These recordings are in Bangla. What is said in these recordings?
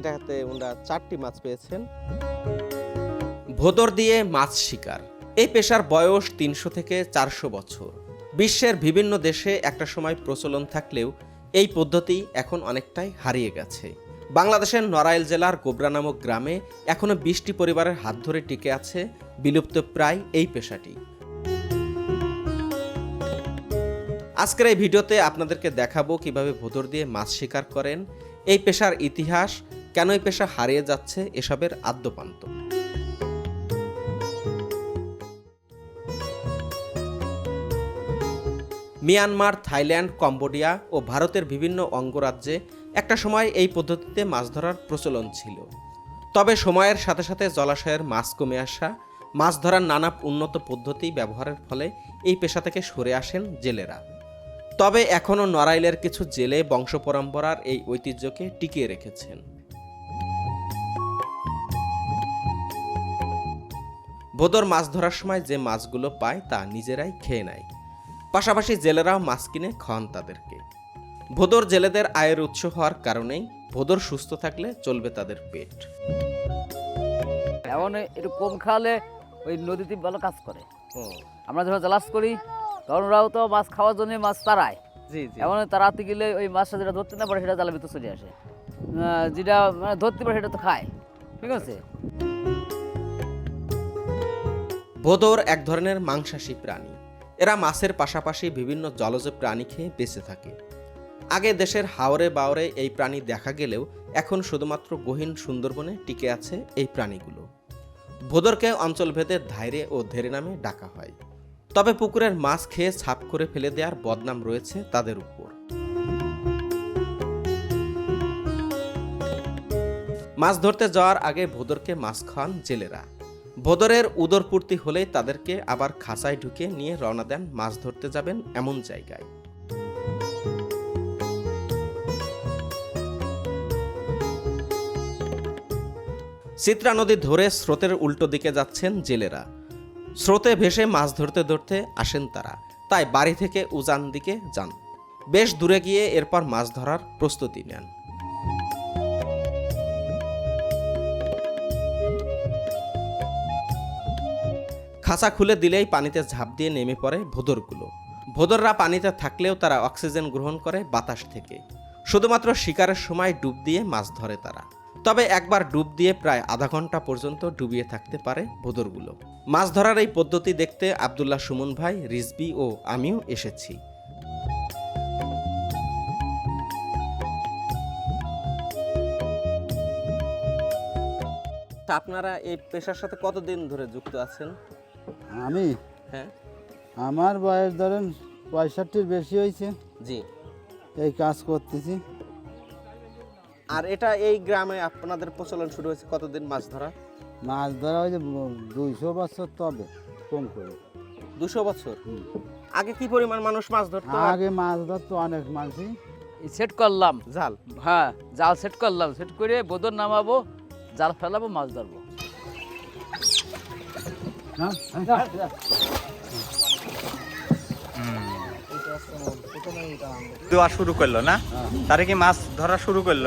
এটাতে ওনারা চারটি মাছ পেয়েছেন। ভোদর দিয়ে মাছ শিকার। এই পেশার বয়স তিনশো থেকে চারশো বছর। বিশ্বের বিভিন্ন দেশে একটা সময় প্রচলন থাকলেও এই পদ্ধতি এখন অনেকটাই হারিয়ে গেছে। বাংলাদেশের নড়াইল জেলার গোবরা নামক গ্রামে এখনও বিশটি পরিবারের হাত ধরে টিকে আছে বিলুপ্ত প্রায় এই পেশাটি। আজকের এই ভিডিওতে আপনাদেরকে দেখাবো কীভাবে ভোদর দিয়ে মাছ শিকার করেন। এই পেশার ইতিহাস কেন এই পেশা হারিয়ে যাচ্ছে এসবের আদ্যপান্ত? মিয়ানমার, থাইল্যান্ড, কম্বোডিয়া ও ভারতের বিভিন্ন অঙ্গরাজ্যে একটা সময় এই পদ্ধতিতে মাছ ধরার প্রচলন ছিল। তবে সময়ের সাথে সাথে জলাশয়ের মাছ কমে আসা, মাছ ধরার নানা উন্নত পদ্ধতি ব্যবহারের ফলে এই পেশা থেকে সরে আসেন জেলেরা। তবে এখনও নড়াইলের কিছু জেলে বংশ পরম্পরার এই ঐতিহ্যকে টিকিয়ে রেখেছেন। ভোদর মাছ ধরার সময় যে মাছগুলো পায় তা নিজেরাই খেয়ে নেয়। পাশাপাশি জেলেরাও মাছ কিনে খাওয়ান তাদেরকে। ভোদর জেলেদের আয়ের উৎস হওয়ার কারণেই ভোদর সুস্থ থাকলে চলবে তাদের পেট। এমন একটু কম খাওয়ালে ওই নদীতে ভালো কাজ করে। আমরা যখন জালাস করি তখন ওরাও তো মাছ খাওয়ার জন্য মাছ জি এমন তাড়াতে গেলে ওই মাছটা যেটা ধরতে না পারে সেটা জালের ভিতর চলে আসে। যেটা মানে ধরতে পারে সেটা তো খায়। ঠিক আছে? ভোদর এক ধরনের মাংসাশী প্রাণী। এরা মাছের পাশাপাশি বিভিন্ন জলজ প্রাণী খেয়ে বেঁচে থাকে। আগে দেশের হাওরে বাওরে এই প্রাণী দেখা গেলেও এখন শুধুমাত্র গহীন সুন্দরবনে টিকে আছে এই প্রাণীগুলো। ভোদরকে অঞ্চলভেদে ধাইরে ও ধেরে নামে ডাকা হয়। তবে পুকুরের মাছ খেয়ে ছাপ করে ফেলে দেওয়ার বদনাম রয়েছে তাদের উপর। মাছ ধরতে যাওয়ার আগে ভোদরকে মাছ খাওয়ান জেলেরা। ভোদরের উদরপূর্তি হলেই তাদেরকে আবার খাঁচায় ঢুকে নিয়ে রওনা দেন মাছ ধরতে যাবেন এমন জায়গায়। চিত্রা নদী ধরে স্রোতের উল্টো দিকে যাচ্ছেন জেলেরা। স্রোতে ভেসে মাছ ধরতে ধরতে আসেন তারা। তাই বাড়ি থেকে উজান দিকে যান। বেশ দূরে গিয়ে এরপর মাছ ধরার প্রস্তুতি নেন। খাঁচা খুলে দিলেই পানিতে ঝাঁপ দিয়ে নেমে পড়ে ভোদরগুলো। ভোদররা পানিতে থাকলেও তারা অক্সিজেন গ্রহণ করে বাতাস থেকে। শুধুমাত্র শিকারের সময় ডুব দিয়ে মাছ ধরে তারা। তবে একবার ডুব দিয়ে প্রায় আধা ঘণ্টা পর্যন্ত ডুবিয়ে থাকতে পারে ভোদরগুলো। মাছ ধরার এই পদ্ধতি দেখতে আবদুল্লাহ সুমন ভাই, রিজবি ও আমিও এসেছি। আপনারা এই পেশার সাথে কতদিন ধরে যুক্ত আছেন? আমি? হ্যাঁ। আমার বয়স ধরেন পঁয়ষট্টির বেশি হয়েছে। জি। এই কাজ করতেছি। আর এটা এই গ্রামে আপনাদের প্রচলন শুরু হয়েছে কতদিন মাছ ধরা? মাছ ধরা হয়েছে দুইশো বছর তবে কম করে। দুশো বছর? আগে কি পরিমাণ মানুষ মাছ ধরতো? আগে মাছ ধরতো অনেক মানুষই সেট করলাম। জাল। হ্যাঁ জাল সেট করলাম। সেট করে বোদর নামাবো জাল ফেলাবো মাছ ধরবো। দেওয়া শুরু করল না? তারে কি মাছ ধরা শুরু করল?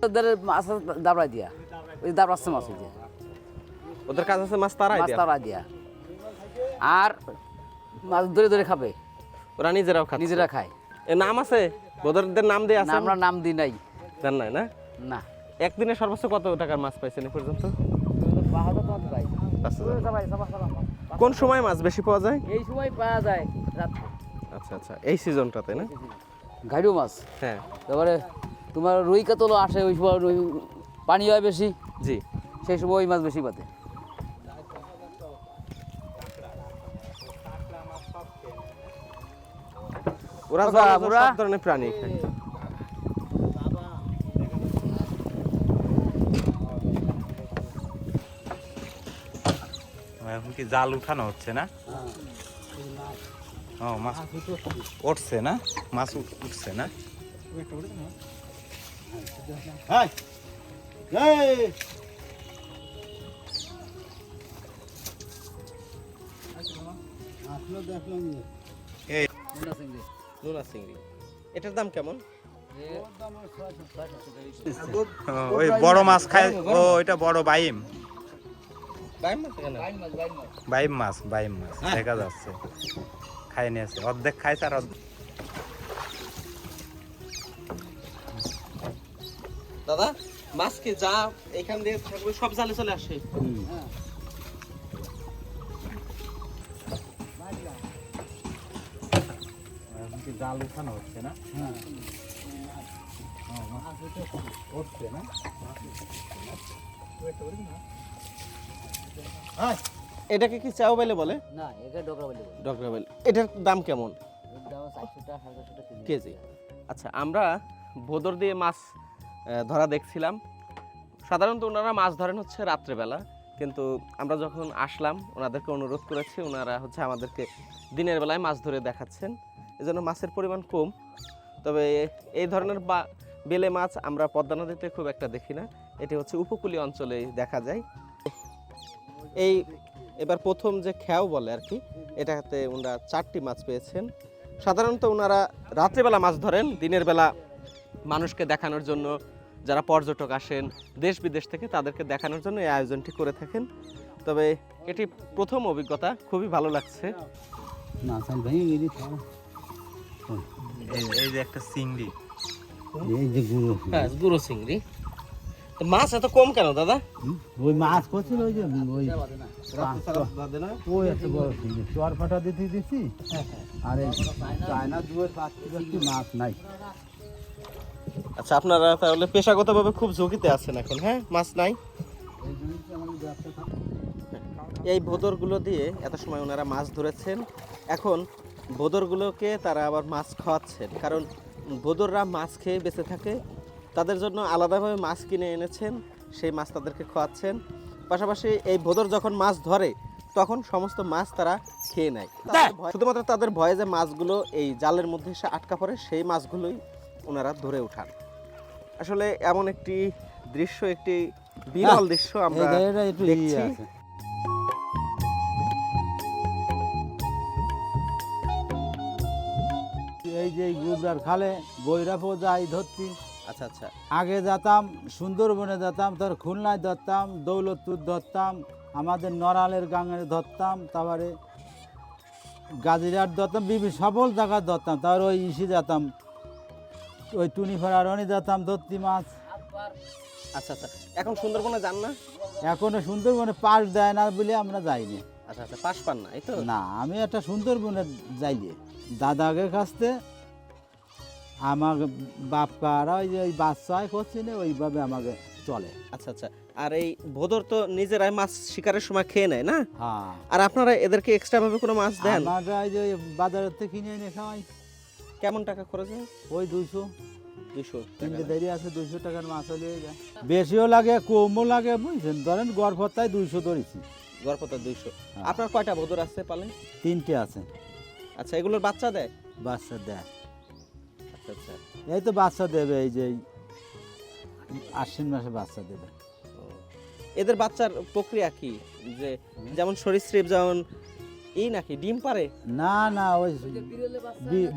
মাছ ওদের দাবড়া দিয়া। ওই দাবড়াচ্ছে মাছ দিয়া ওদের কাছে আছে মাছ তারাই মাছ দেয়? দিয়া। আর মাছ ধরে ধরে খাবে। ওরা নিজেরাও খাচ্ছে। নিজেরা খায়। এ নাম আছে? ওদেরদের নাম দিয়ে আছে? আমরা নাম দিই নাই। জান নাই না? না। একদিনে সর্বোচ্চ কত টাকার মাছ পাইছেন এ পর্যন্ত। কোন সময় মাছ বেশি পাওয়া যায়? এই সময় পাওয়া যায় আচ্ছা আচ্ছা এই সিজনটাতে না? ঘাইরু মাছ। হ্যাঁ। তারপরে তোমার রুই কাতলও আসে ওই সময় রুই পানি হয় বেশি। জি। সেই সময় ওই মাছ বেশি পাতে। ওরা- সব ধরনের প্রাণী খায়। কি জাল উঠানো হচ্ছে না? ও মাছ উঠছে না? মাছ উঠছে না? এটার দাম কেমন? ওই বড় মাছ খায় ও এটা বড় বাইম। বাইম মাছ বাইম মাছ বাইম দেখা যাচ্ছে। খাই নিয়েছে অর্ধেক খাইছে আর অর্ধেক দাদা মাছ কি যা এখান দিয়ে থাকবে সব জালে চলে আসে? জাল উঠানো হচ্ছে না? উঠছে না? এটাকে কি চাও বেলে বলে? না ডোকরা বলি বলে। ডগরা বেল। এটার দাম কেমন? কেজি। আচ্ছা আমরা ভোদর দিয়ে মাছ ধরা দেখছিলাম। সাধারণত ওনারা মাছ ধরেন হচ্ছে রাত্রেবেলা কিন্তু আমরা যখন আসলাম ওনাদেরকে অনুরোধ করেছি ওনারা হচ্ছে আমাদেরকে দিনের বেলায় মাছ ধরে দেখাচ্ছেন। এজন্য মাছের পরিমাণ কম। তবে এই ধরনের বা বেলে মাছ আমরা পদ্মা নদীতে খুব একটা দেখি না। এটি হচ্ছে উপকূলীয় অঞ্চলে দেখা যায়। এই এবার প্রথম যে খেয়াও বলে আর কি এটাতে ওনারা চারটি মাছ পেয়েছেন। সাধারণত ওনারা রাত্রেবেলা মাছ ধরেন দিনের বেলা মানুষকে দেখানোর জন্য যারা পর্যটক আসেন দেশ বিদেশ থেকে তাদেরকে দেখানোর জন্য এই আয়োজনটি করে থাকেন। তবে এটি প্রথম অভিজ্ঞতা খুবই ভালো লাগছে। এই- যে একটা চিংড়ি। এই যে গুঁড়ো। হ্যাঁ গুঁড়ো চিংড়ি। মাছ এত কম কেন দাদা? ওই মাছ করছিল ওই যে ওই ওই এত বড় চর ফাটা দিতে দিছি। আর এই চায়না দুয়ের পাচ্ছি পাচ্ছি মাছ নাই। আচ্ছা আপনারা তাহলে পেশাগতভাবে খুব ঝুঁকিতে আছেন এখন হ্যাঁ? মাছ নাই? এই ভোদরগুলো দিয়ে এত সময় ওনারা মাছ ধরেছেন। এখন ভোদরগুলোকে তারা আবার মাছ খাওয়াচ্ছেন। কারণ ভোদররা মাছ খেয়ে বেঁচে থাকে। তাদের জন্য আলাদাভাবে মাছ কিনে এনেছেন সেই মাছ তাদেরকে খাওয়াচ্ছেন পাশাপাশি এই ভোদর যখন মাছ ধরে তখন সমস্ত মাছ তারা খেয়ে নেয়। শুধুমাত্র তাদের ভয়ে যে মাছগুলো এই জালের মধ্যে এসে আটকা পড়ে সেই মাছগুলোই ওনারা ধরে উঠান আসলে এমন একটি দৃশ্য একটি বিরল দৃশ্য আমরা ইয়ে দেখছি। এই যে গুবরার খালে বৈরাপও যাই ধরছি আচ্ছা আচ্ছা। আগে যেতাম সুন্দরবনে যেতাম তার খুলনায় ধরতাম দৌলতপুর ধরতাম আমাদের নড়ালের গাঙে ধরতাম তারপরে গাজিরাট ধরতাম বিভিন্ন সফল জায়গায় ধরতাম তারপর ওই ইসি যেতাম ওই টুনি ফেরারনি যেতাম ধরতি মাছ। আচ্ছা আচ্ছা। এখন সুন্দরবনে যান না? এখনও সুন্দরবনে পাশ দেয় না বলে আমরা যাইনি। আচ্ছা আচ্ছা। পাশ পান না এই তো? না আমি একটা সুন্দরবনে যাইলে দাদাকে কাছতে আমার বাপকারা ওই যে ওই বাচ্চায় করছি না ওইভাবে আমাকে চলে। আচ্ছা আচ্ছা। আর এই ভোদর তো নিজেরাই মাছ শিকারের সময় খেয়ে নেয় না? হ্যাঁ। আর আপনারা এদেরকে এক্সট্রা ভাবে কোনো মাছ দেন? আমরা ওই যে বাজারের থেকে কিনে এনে খাওয়াই। কেমন টাকা খরচ হয়? ওই দুইশো। দুশো তিনটে দেরি আছে দুইশো টাকার মাছ হলে বেশিও লাগে কমও লাগে বুঝছেন? ধরেন গড়পত্তায় দুইশো ধরেছি। গড়পতা দুইশো। হ্যাঁ। আপনার কয়টা ভোদর আছে পালে? তিনটে আছে। আচ্ছা এগুলোর বাচ্চা দেয়? বাচ্চা দেয়। এই তো বাচ্চা দেবে এই যে এই আশ্বিন মাসে বাচ্চা দেবে। এদের বাচ্চার প্রক্রিয়া কি? যে যেমন সরীসৃপ যেমন এই নাকি? ডিম পারে? না না ওই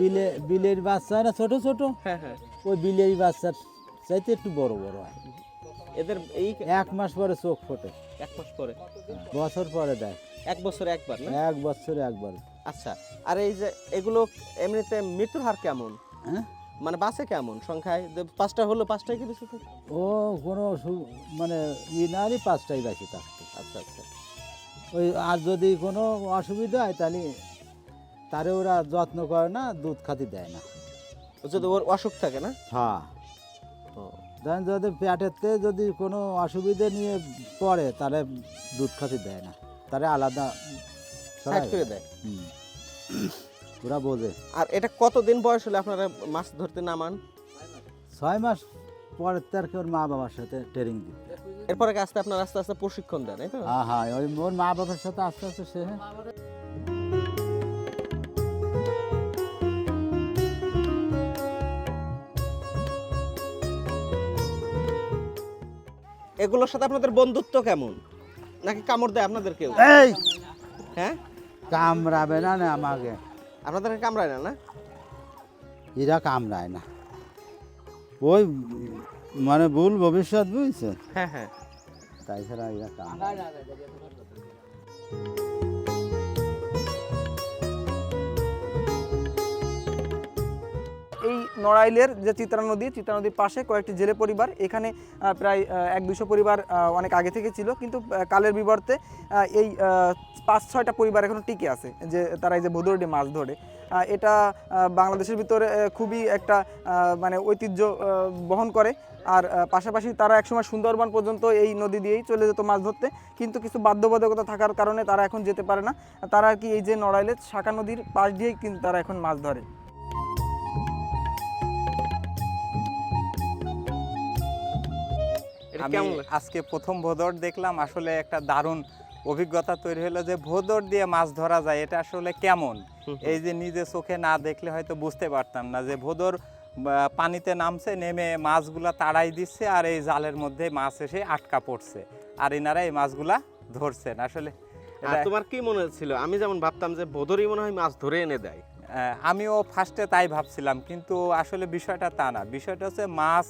বিলে বিলের বাচ্চা না ছোট ছোট। হ্যাঁ হ্যাঁ। ওই বিলের বাচ্চার চাইতে একটু বড় বড় হয়। এদের এই এক মাস পরে চোখ ফোটে। এক মাস পরে? বছর পরে দেয়। এক বছরে একবার না? এক বছরে একবার। আচ্ছা আর এই যে এগুলো এমনিতে মৃত্যুর হার কেমন? হ্যাঁ? মানে বাসে কেমন? সংখ্যায় পাঁচটা হলো পাঁচটাই কি বেশি থাকে? ও কোনো মানে ই নারই পাঁচটাই বেশি থাকতো। আচ্ছা আচ্ছা। ওই আর যদি কোনো অসুবিধা হয় তাহলে তারে ওরা যত্ন করে না দুধ খাতি দেয় না। যদি ওর অসুখ থাকে না? হ্যাঁ। ধরেন যদি পেটেতে যদি কোনো অসুবিধে নিয়ে পড়ে তাহলে দুধ খাতি দেয় না। তারে আলাদা করে দেয়। হুম। ওরা বোঝে। আর এটা কতদিন বয়স হলে আপনারা মাছ ধরতে নামান? ছয় মাস পরের তারকে ওর মা বাবার সাথে ট্রেনিং দিতে। এরপরে আস্তে আপনার আস্তে আস্তে প্রশিক্ষণ দেন তো? হ্যাঁ হ্যাঁ ওই ওর মা বাবার সাথে আস্তে আস্তে সে এগুলোর সাথে আপনাদের বন্ধুত্ব কেমন? নাকি কামড় দেয় আপনাদের কেউ? এই! হ্যাঁ? কামড়াবে না না আমাকে। আপনাদের কামড়ায় না না? এরা কামড়ায় না। ওই মানে ভুল ভবিষ্যৎ বুঝছেন? হ্যাঁ হ্যাঁ। তাই ছাড়া এরা কামড়ায় নড়াইলের যে চিত্রা নদী, চিত্রা নদীর পাশে কয়েকটি জেলে পরিবার। এখানে প্রায় এক দুশো পরিবার অনেক আগে থেকে ছিল। কিন্তু কালের বিবর্তে এই পাঁচ ছয়টা পরিবার এখনও টিকে আছে। যে, তারা এই যে ভোদরডি মাছ ধরে। এটা বাংলাদেশের ভিতরে খুবই একটা মানে ঐতিহ্য বহন করে। আর পাশাপাশি তারা একসময় সুন্দরবন পর্যন্ত এই নদী দিয়েই চলে যেত মাছ ধরতে। কিন্তু কিছু বাধ্যবাধকতা থাকার কারণে তারা এখন যেতে পারে না। তারা কি এই যে নড়াইলের শাখা নদীর পাশ দিয়েই কিন্তু তারা এখন মাছ ধরে। আমি আজকে প্রথম ভোদর দেখলাম আসলে একটা দারুণ অভিজ্ঞতা তৈরি হলো যে ভোদর দিয়ে মাছ ধরা যায় এটা আসলে কেমন? এই যে নিজে চোখে না দেখলে হয়তো বুঝতে পারতাম না যে ভোদর পানিতে নামছে নেমে মাছগুলা তাড়াই দিচ্ছে আর এই জালের মধ্যে মাছ এসে আটকা পড়ছে আর এনারা এই মাছগুলা ধরছেন। আসলে তোমার কি মনে হচ্ছিল আমি যেমন ভাবতাম যে ভোদরই মনে হয় মাছ ধরে এনে দেয়। আহ, আমিও ফার্স্টে তাই ভাবছিলাম কিন্তু আসলে বিষয়টা তা না। বিষয়টা হচ্ছে মাছ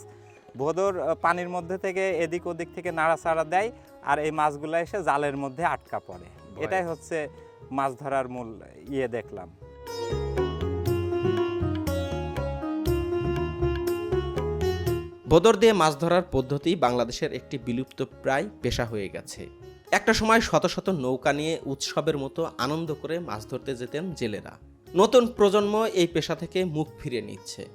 ভোদর পানির মধ্যে থেকে এদিক ওদিক থেকে নাড়াচাড়া দেয় আর এই মাছগুলো এসে জালের মধ্যে আটকা পড়ে। এটাই হচ্ছে মাছ ধরার মূল ইয়ে দেখলাম। বদর দিয়ে মাছ ধরার পদ্ধতি বাংলাদেশের একটি বিলুপ্ত প্রায় পেশা হয়ে গেছে। একটা সময় শত শত নৌকা নিয়ে উৎসবের মতো আনন্দ করে মাছ ধরতে যেতেন জেলেরা। নতুন প্রজন্ম এই পেশা থেকে মুখ ফিরে নিচ্ছে।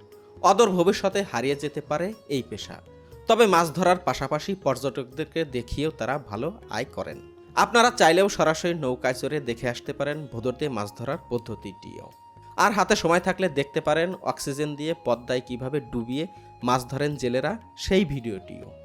অদূর ভবিষ্যতে হারিয়ে যেতে পারে এই পেশা। তবে মাছ ধরার পাশাপাশি পর্যটকদেরকে দেখিয়েও তারা ভালো আয় করেন। আপনারা চাইলেও সরাসরি নৌকায় চড়ে দেখে আসতে পারেন ভোদর মাছ ধরার পদ্ধতিটিও। আর হাতে সময় থাকলে দেখতে পারেন অক্সিজেন দিয়ে পদ্মায় কীভাবে ডুবিয়ে মাছ ধরেন জেলেরা, সেই ভিডিওটিও।